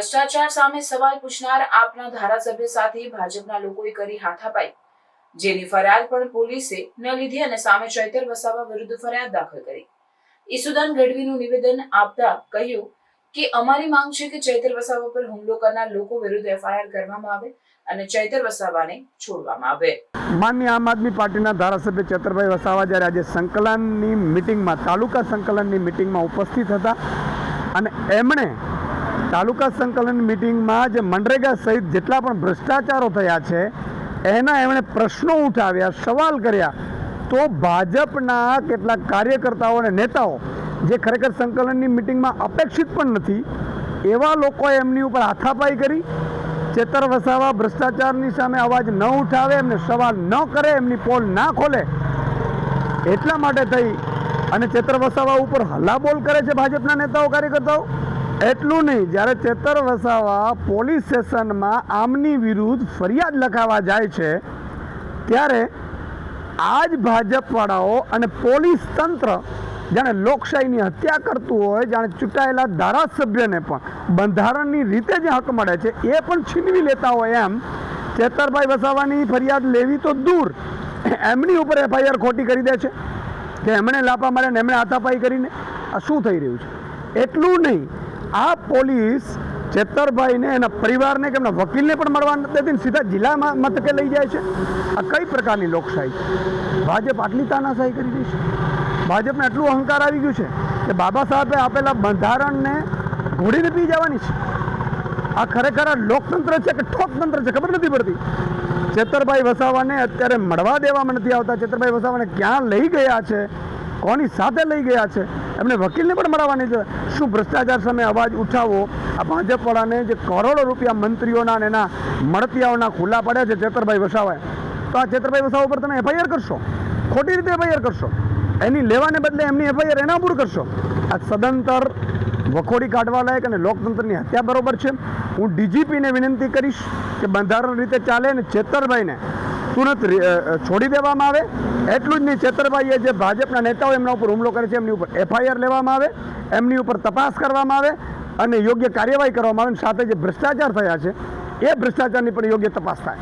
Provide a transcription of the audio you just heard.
ભ્રષ્ટાચાર સામે સવાલ પૂછનાર આપના ધારાસભ્ય સાથે ભાજપના લોકોએ કરી હાથાપાઈ. જેની ફરિયાદ પણ પોલીસે ન લીધી અને સામે ચૈતર વસાવા વિરુદ્ધ ફરિયાદ દાખલ કરી. ઈસુદાન ગઢવીનું નિવેદન આપતા કહ્યું કે, અમારી માંગ છે કે ચૈતર વસાવા પર હુમલો કરનાર લોકો વિરુદ્ધ એફઆઈઆર કરવામાં આવે અને ચૈતર વસાવાને છોડવામાં આવે. માન્ય આમ આદમી પાર્ટીના ધારાસભ્ય ચેતરભાઈ વસાવા જ્યારે આજે સંકલનની મિટિંગમાં, તાલુકા સંકલનની મિટિંગમાં ઉપસ્થિત હતા અને એમણે તાલુકા સંકલન મિટિંગમાં જે મનરેગા સહિત જેટલા પણ ભ્રષ્ટાચારો થયા છે, એના એમણે પ્રશ્નો ઉઠાવ્યા, સવાલ કર્યા. તો ભાજપના કેટલાક કાર્યકર્તાઓ અને નેતાઓ, જે ખરેખર સંકલનની મિટિંગમાં અપેક્ષિત પણ નથી, એવા લોકોએ એમની ઉપર હાથાપાઈ કરી, ચેતર વસાવા ભ્રષ્ટાચારની સામે અવાજ ન ઉઠાવે, એમને સવાલ ન કરે, એમની પોલ ના ખોલે. એટલા માટે થઈ અને ચેતર વસાવા ઉપર હલ્લાબોલ કરે છે ભાજપના નેતાઓ, કાર્યકર્તાઓ. એટલું નહીં, જ્યારે ચેતર વસાવા પોલીસ સ્ટેશનમાં આમની વિરુદ્ધ ફરિયાદ લખાવા જાય છે, ત્યારે આ જ ભાજપવાળાઓ અને પોલીસ તંત્ર જાણે લોકશાહીની હત્યા કરતું હોય, જાણે ચૂંટાયેલા ધારાસભ્યને પણ બંધારણની રીતે જે હક મળે છે, એ પણ છીનવી લેતા હોય એમ ચેતરભાઈ વસાવાની ફરિયાદ લેવી તો દૂર, એમની ઉપર એફઆઈઆર ખોટી કરી દે છે, કે એમણે લાપા માર્યા ને એમણે હાથાપાઈ કરીને, આ શું થઈ રહ્યું છે? એટલું નહીં આ પોલીસ ચેતરભાઈને એના પરિવારને કે એમના વકીલને પણ મળવા નથી દેતી સીધા જિલ્લા મથકે લઈ જાય છે. આ કઈ પ્રકારની લોકશાહી ભાજપ આટલી તાનાશાહી કરી રહી છે? ભાજપને એટલું અહંકાર આવી ગયું છે કે બાબા સાહેબે આપેલા બંધારણને ઘોડીને પી જવાની છે. આ ખરેખર આ લોકતંત્ર છે કે ઠોકતંત્ર છે? ખબર નથી પડતી. ચેતરભાઈ વસાવાને અત્યારે મળવા દેવામાં નથી આવતા. ચેતરભાઈ વસાવાને ક્યાં લઈ ગયા છે? કોની સાથે લઈ ગયા છે? એમને વકીલને પણ મળવાની છે. શું ભ્રષ્ટાચાર સામે અવાજ ઉઠાવો? આ ભાજપવાળાને જે કરોડો રૂપિયા મંત્રીઓના અને એના મળતિયાઓના ખુલ્લા પડ્યા છે ચેતરભાઈ વસાવાએ. તો આ ચેતરભાઈ વસાવા ઉપર તમે એફઆઈઆર કરશો? ખોટી રીતે એફઆઈઆર કરશો? એની લેવાને બદલે એમની એફઆઈઆર એના ઉપર કરશો? આ સદંતર વખોડી કાઢવા લાયક અને લોકતંત્રની હત્યા બરોબર છે. હું ડીજીપીને વિનંતી કરીશ કે બંધારણ રીતે ચાલે અને ચેતરભાઈને તુરંત છોડી દેવામાં આવે. એટલું જ નહીં, છેતરભાઈએ જે ભાજપના નેતાઓ એમના ઉપર હુમલો કરે છે, એમની ઉપર એફઆઈઆર લેવામાં આવે, એમની ઉપર તપાસ કરવામાં આવે અને યોગ્ય કાર્યવાહી કરવામાં આવે સાથે જે ભ્રષ્ટાચાર થયા છે, એ ભ્રષ્ટાચારની પણ યોગ્ય તપાસ થાય.